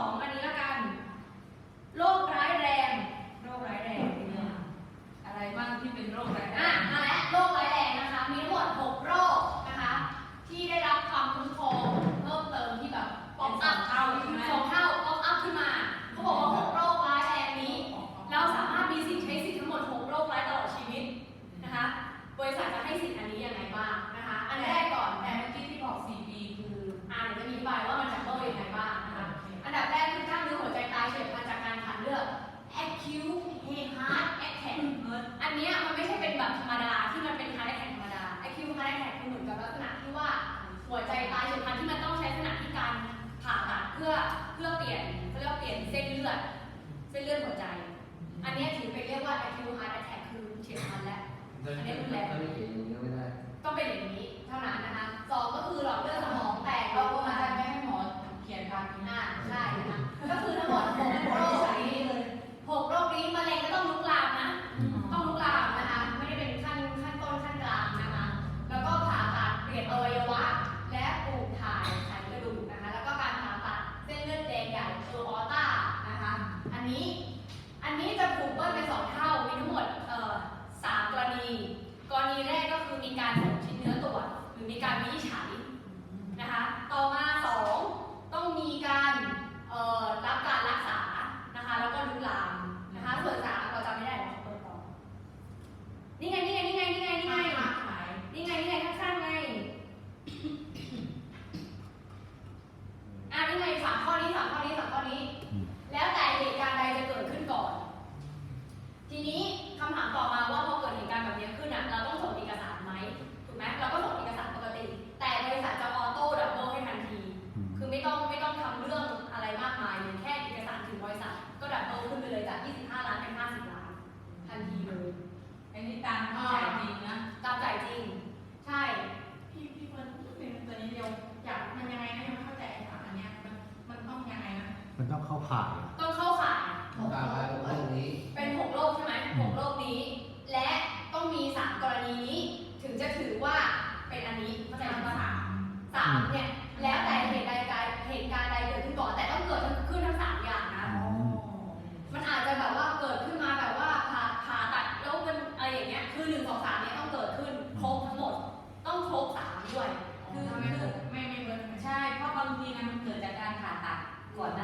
องของอันนี้ อันเนี้ยมันไม่ใช่เป็นแบบธรรมดาที่มันเป็น heart attack ธรรมดา acute heart attack คือเหมือนกับลักษณะที่ว่าหัวใจตายเฉียบพลันที่มันต้องใช้ขณะที่การผ่าตัดเพื่อเพื่อเปลี่ยนเขาเรียกว่าเปลี่ยนเส้นเลือด เส้นเลือดหัวใจ อันเนี้ยถือเป็นเรียกว่า acute heart attack คือเฉียบพลันแล้วถ้าไม่เขียนอย่างนี้ก็ไม่ได้ต้องเป็นอย่างนี้เท่านั้นนะคะสองก็คือหลอดเลือดสมองแตก เรา เรา ก็ ก็ มา มา ไม่ให้หมอเขียนตามนี้ อ่าใช่นะคะก็คือทั้งหมดหกโรคนี้เลยหกโรคนี้มะเร็งก็ต้องลุกลามนะ ต้องลุกลามนะคะ ไม่ได้เป็นขั้นขั้นต้นขั้นกลางนะคะ แล้วก็ผ่าตัดเปลี่ยนอวัยวะ และปลูกถ่ายไขกระดูกนะคะ แล้วก็การผ่าตัดเส้นเลือดแดงใหญ่ตัวออต้านะคะ อันนี้ อันนี้จะถูกเบิ้ลเป็นสองเท่า มีทั้งหมดเอ่อสามกรณี กรณีแรกก็คือมีการส่งชิ้นเนื้อตรวจหรือมีการวินิจฉัยนะคะ ต่อมาสองต้องมีการเอ่อรับการรักษานะคะ แล้วก็ลุกลามนะคะ ส่วนสามเราจำไม่ได้เราเปิดต่อ นี่ไง นี่ไง นี่ไง นี่ไง นี่ไง ค้าขาย นี่ไง นี่ไง ข้างๆไง อะนี่ไง สามข้อนี้สามข้อนี้สามข้อนี้ แล้วแต่เหตุการณ์ใดจะเกิดขึ้นก่อน ทีนี้คำถามต่อมาว่าพอเกิดเหตุการณ์แบบนี้ขึ้นอะเราต้องส่งเอกสารไหมถูกไหมเราก็ส่งเอกสารปกติ แต่บริษัทจะออโต้ดับเบิลให้ทันที คือไม่ต้องไม่ต้องทำเรื่องอะไรมากมายเลยแค่เอกสารถึงบริษัท ก็ดับเบิลขึ้นไปเลยจาก 25 ล้านเป็น 50 ล้าน ทันทีเลยอันนี้ตามที่จ่ายจริงนะตามจ่ายจริง ข้าข่ายต้องเข้าข่าย ตามมาตรงนี้ เป็นหกโรคใช่ไหมหกโรคนี้ และต้องมีสามกรณีนี้ ถึงจะถือว่าเป็นอันนี้เข้าใจไหมสามสามเนี่ย